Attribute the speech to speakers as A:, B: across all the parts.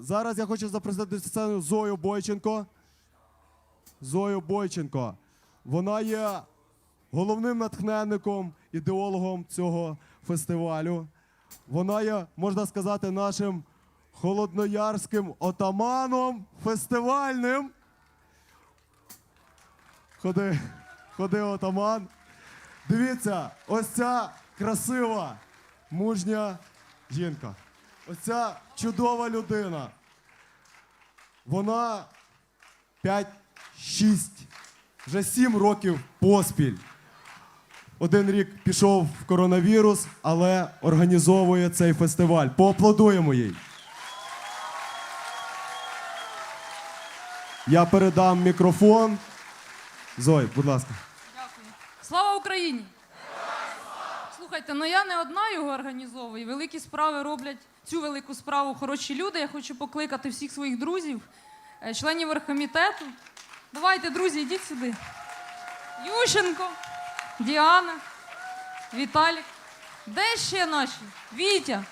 A: зараз я хочу запросити на сцену Зою Бойченко. Зою Бойченко. Вона є головним натхненником, ідеологом цього фестивалю. Вона є, можна сказати, нашим холодноярським отаманом фестивальним. Ходи, ходи, отаман. Дивіться, ось ця красива, мужня жінка. Ось ця чудова людина. Вона 5-6, вже 7 років поспіль. Один рік пішов в коронавірус, але організовує цей фестиваль. Поаплодуємо їй. Я передам мікрофон. Зой, будь ласка.
B: Дякую. Слава Україні! Слухайте, ну я не одна його організовую. Великі справи роблять цю велику справу хороші люди. Я хочу покликати всіх своїх друзів, е, членів оргкомітету. Давайте, друзі, йдіть сюди. Ющенко, Діана, Віталік. Де ще наші? Вітя.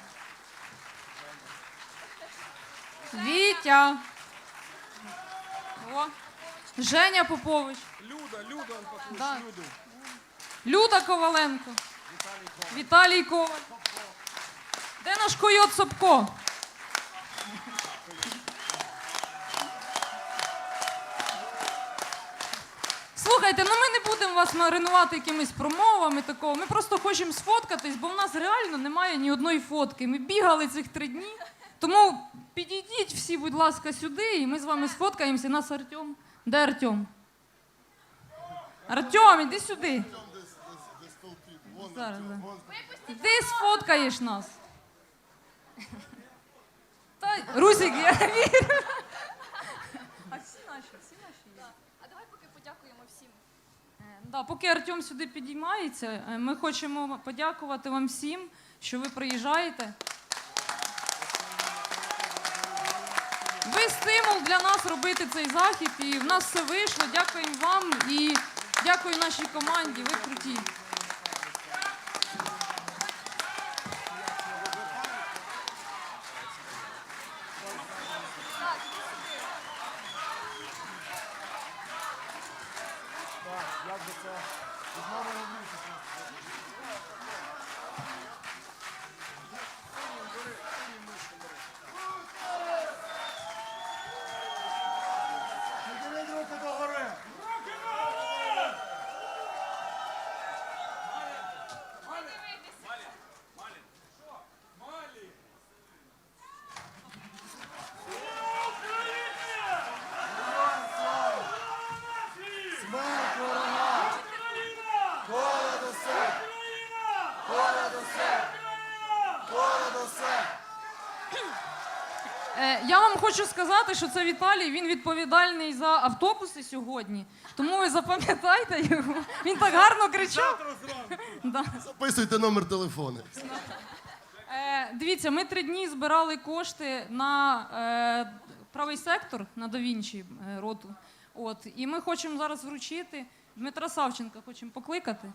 B: Вітя. О. Женя Попович.
C: Люда, Люда,
B: Да.
C: Люду.
B: Люда Коваленко. Віталій Коваль. Де наш койот Собко? Слухайте, ну ми не будемо вас маринувати якимись промовами такого. Ми просто хочемо сфоткатись, бо в нас реально немає ні одної фотки. Ми бігали цих три дні. Тому підійдіть всі, будь ласка, сюди, і ми з вами сфоткаємося. Нас Артем. Де Артем? Артем, іди сюди. Зараз. Ти сфоткаєш нас. Та, Русик, я вірю. А всі наші, всі наші є.
D: А давай поки подякуємо всім.
B: Е, Да, поки Артем сюди підіймається, е, ми хочемо подякувати вам всім, що ви приїжджаєте. Ви стимул для нас робити цей захід, і в нас все вийшло. Дякуємо вам і дякую нашій команді. Ви круті. Я вам хочу сказати, що це Віталій, він відповідальний за автобуси сьогодні. Тому ви запам'ятайте його. Він так гарно кричав. Да.
E: Записуйте номер телефону.
B: Е, Дивіться, ми три дні збирали кошти на е, правий сектор на Давінчі е, роту. От, і ми хочемо зараз вручити. Дмитра Савченка хочемо покликати.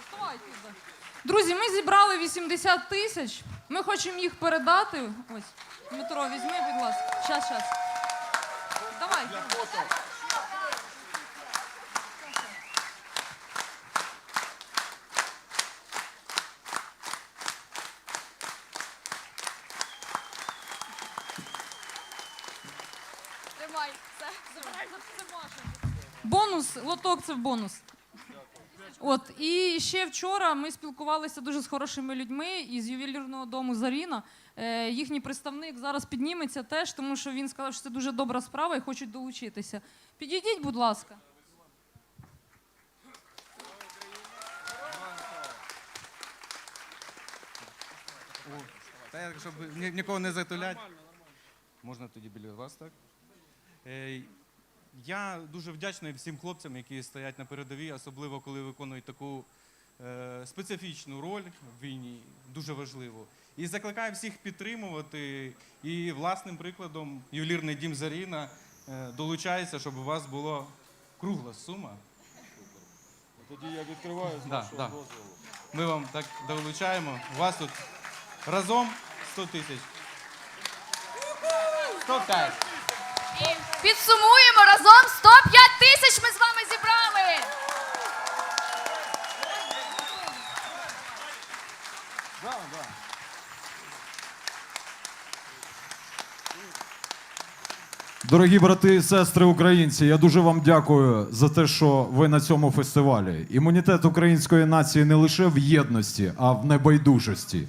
B: Вставай ти, да. Друзі, ми зібрали 80 тисяч. Ми хочемо їх передати. Ось, Дмитро, візьми, будь ласка. Щас, щас. Давай.
D: Тримай, все.
B: Бонус, лоток це бонус. От і ще вчора ми спілкувалися дуже з хорошими людьми із ювелірного дому Заріна. Е, їхній представник зараз підніметься теж, тому що він сказав, що це дуже добра справа і хочуть долучитися. Підійдіть, будь ласка.
F: Та я, щоб ні- нікого не затулять. Можна тоді біля вас, так? Е, я дуже вдячний всім хлопцям, які стоять на передовій, особливо коли виконують таку е, специфічну роль в війні, дуже важливо. І закликаю всіх підтримувати. І власним прикладом ювелірний дім Заріна е, долучається, щоб у вас була кругла сума.
C: Тоді я відкриваю з
F: Да,
C: вашого
F: да.
C: дозволу.
F: Ми вам так долучаємо. У вас тут разом 100 тисяч. 105.
D: І підсумуємо разом 105 тисяч ми з вами зібрали.
G: Дорогі брати і сестри українці, я дуже вам дякую за те, що ви на цьому фестивалі. Імунітет української нації не лише в єдності, а в небайдужості.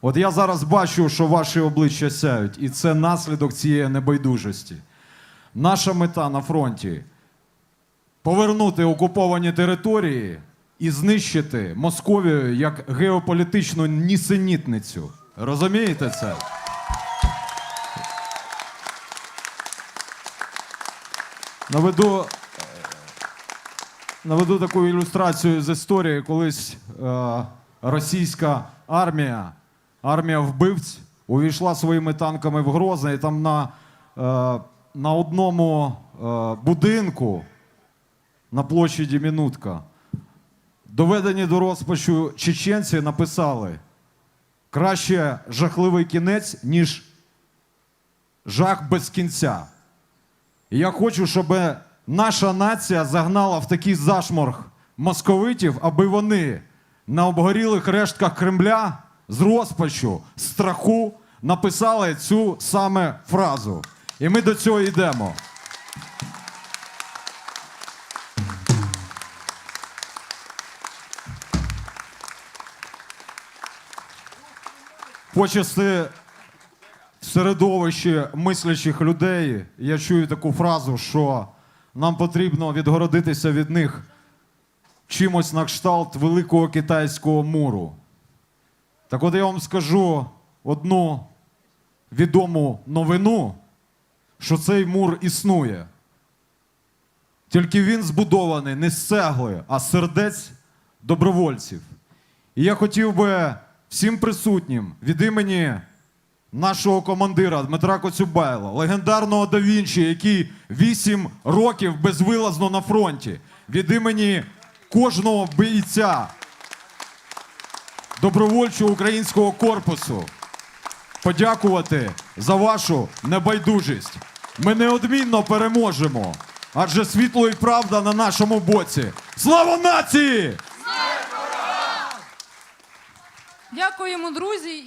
G: От я зараз бачу, що ваші обличчя сяють, і це наслідок цієї небайдужості. Наша мета на фронті повернути окуповані території і знищити Московію як геополітичну нісенітницю. Розумієте це? Наведу, е, наведу таку ілюстрацію з історії. Колись е, російська армія, армія вбивць, увійшла своїми танками в Грозне, і там на, е, на одному е, будинку на площаді Мінутка доведені до розпачу чеченці написали: краще жахливий кінець, ніж жах без кінця. І я хочу, щоб наша нація загнала в такий зашморг московитів, аби вони на обгорілих рештках Кремля з розпачу, страху написали цю саме фразу. І ми до цього йдемо. Почасти в середовищі мислячих людей я чую таку фразу, що нам потрібно відгородитися від них чимось на кшталт великого китайського муру. Так от я вам скажу одну відому новину, що цей мур існує. Тільки він збудований не з цегли, а з сердець добровольців. І я хотів би всім присутнім від імені нашого командира Дмитра Коцюбайла, легендарного да Вінчі, який 8 років безвилазно на фронті, від імені кожного бійця добровольчого українського корпусу подякувати за вашу небайдужість. Ми неодмінно переможемо, адже світло і правда на нашому боці. Слава нації!
B: Дякуємо, друзі.